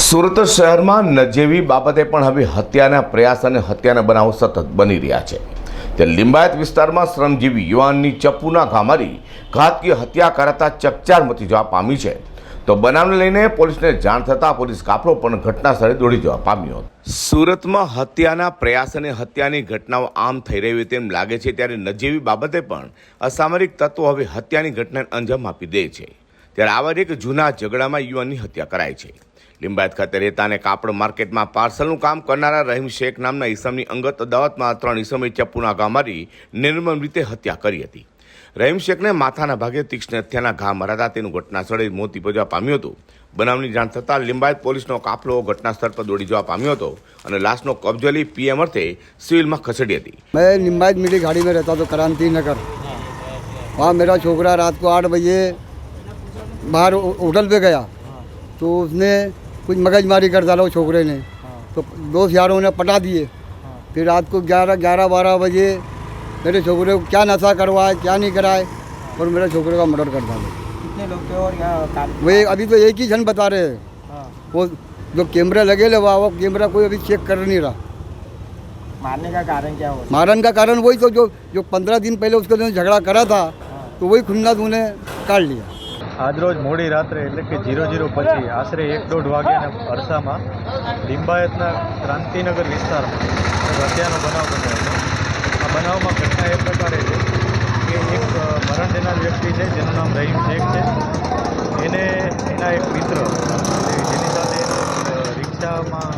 સુરત શહેરમાં નજીવી બાબતે પણ હવે હત્યાના પ્રયાસ અને હત્યાના બનાવો સતત બની રહ્યા છે. તે લિંબાયત વિસ્તારમાં શ્રમજીવી યુવાનની ચપ્પુના ઘા મારી ઘાતકીય હત્યા કરાતા ચકચાર મચી જવા પામી છે. તો બનાવને લઈને પોલીસને જાણ થતાં પોલીસ કાફલો પણ ઘટના સ્થળે દોડી જવા પામ્યો સુરતમાં હત્યાના પ્રયાસ અને હત્યાની ઘટનાઓ આમ થઈ રહી તેમ લાગે છે, ત્યારે નજીવી બાબતે પણ અસામરિક તત્વો હવે હત્યાની ઘટનાને અંજામ આપી દે છે. ત્યારે આવા એક જૂના ઝઘડામાં યુવાનની હત્યા કરાય છે. લિંબાયત ખાતે રહેતા અને કાપડ માર્કેટમાં પાર્સલનું કામ કરનારા રહીમ શેખ નામના ઈસમની અંગત અદાવતમાં ત્રણ ઈસમે ચપ્પુના ઘા મારી નિર્મમ રીતે હત્યા કરી હતી. રહીમ શેખને માથાના ભાગે તીક્ષ્ણ હત્યાના ઘા મરાતા તેનું ઘટનાસ્થળે મોત નિપજવા પામ્યું હતું. બનાવની જાણ થતાં લિંબાયત પોલીસનો કાફલો ઘટનાસ્થળ પર દોડી જવા પામ્યો હતો અને લાશનો કબજો લઈ પીએમ અર્થે સિવિલમાં ખસેડી હતી. મેં લિંબાયત મીઠી ગાડીમાં રહેતા હતો, ક્રાંતિનગર. હા મેરા છોકરા રાત કો આઠ બજે बाहर होटल पे गया। तो उसने कुछ मगजमारी कर डाला वो छोकरे ने। तो दोस्त यारों ने पटा दिए। फिर रात को ग्यारह ग्यारह बारह बजे मेरे छोकरे को क्या नशा करवाए क्या नहीं कराए और मेरे छोकरे का मर्डर कर डाला। कितने लोग थे और यहाँ कार वो अभी तो एक ही जन बता रहे हैं। हाँ। वो जो कैमरा लगे ले वहाँ वो कैमरा कोई अभी चेक कर नहीं रहा। मारने का कारण क्या हो मारन का कारण वही तो जो जो पंद्रह दिन पहले उसके झगड़ा करा था तो वही खुन्नस उन्हें काट लिया। આજરોજ મોડી રાત્રે એટલે કે ઝીરો ઝીરો પછી આશરે એક દોઢ વાગ્યાના અરસામાં લિંબાયતના ક્રાંતિનગર વિસ્તારમાં હત્યાનો બનાવ બન્યો હતો. આ બનાવમાં ઘટના એ પ્રકારે છે કે એક મરણ દેનાર વ્યક્તિ છે, જેનું નામ રહીમ શેખ છે. એને, એના એક મિત્ર જેની સાથે રિક્ષામાં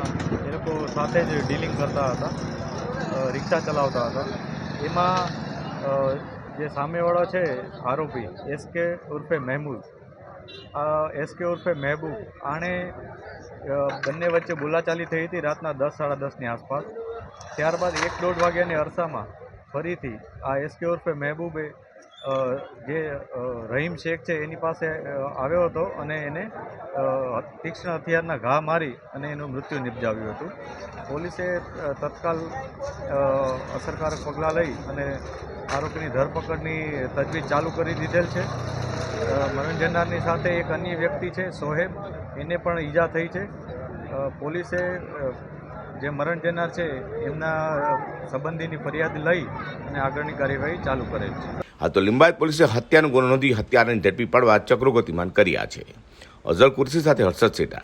એ લોકો સાથે જ ડીલિંગ કરતા હતા રિક્ષા ચલાવતા હતા. એમાં જે સામેવાળો છે, આરોપી એસકે ઉર્ફે મહેમૂદ. આ એસકે ઉર્ફે મહેબૂબ આણે બંને વચ્ચે બોલાચાલી થઈ હતી રાતના દસ, સાડા દસની આસપાસ. ત્યારબાદ એક દોઢ વાગ્યાની અરસામાં ફરીથી આ એસકે ઉર્ફે મહેબૂબે જે રહીમ શેખ છે એની પાસે આવ્યો હતો અને એને તીક્ષ્ણ હથિયારના ઘા મારી અને એનું મૃત્યુ નિપજાવ્યું હતું. પોલીસે તત્કાલ અસરકારક પગલાં લઈ અને આરોપીની ધરપકડની તજવીજ ચાલુ કરી દીધેલ છે. અ, મરણ જનારની સાથે એક અન્ય વ્યક્તિ છે સોહેબ એને પણ ઈજા થઈ છે. પોલીસે જે મરણ જનાર છે એમના સંબંધીની ફરિયાદ લઈ અને આગળની કાર્યવાહી ચાલુ કરેલ છે. આ તો લિંબાયત પોલીસે હત્યાનો ગુનો નોંધી હત્યારાને ઝડપી પાડવા ચક્રો ગતિમાન કર્યા છે. અઝર કુર્સી સાથે હર્ષદ સેટા.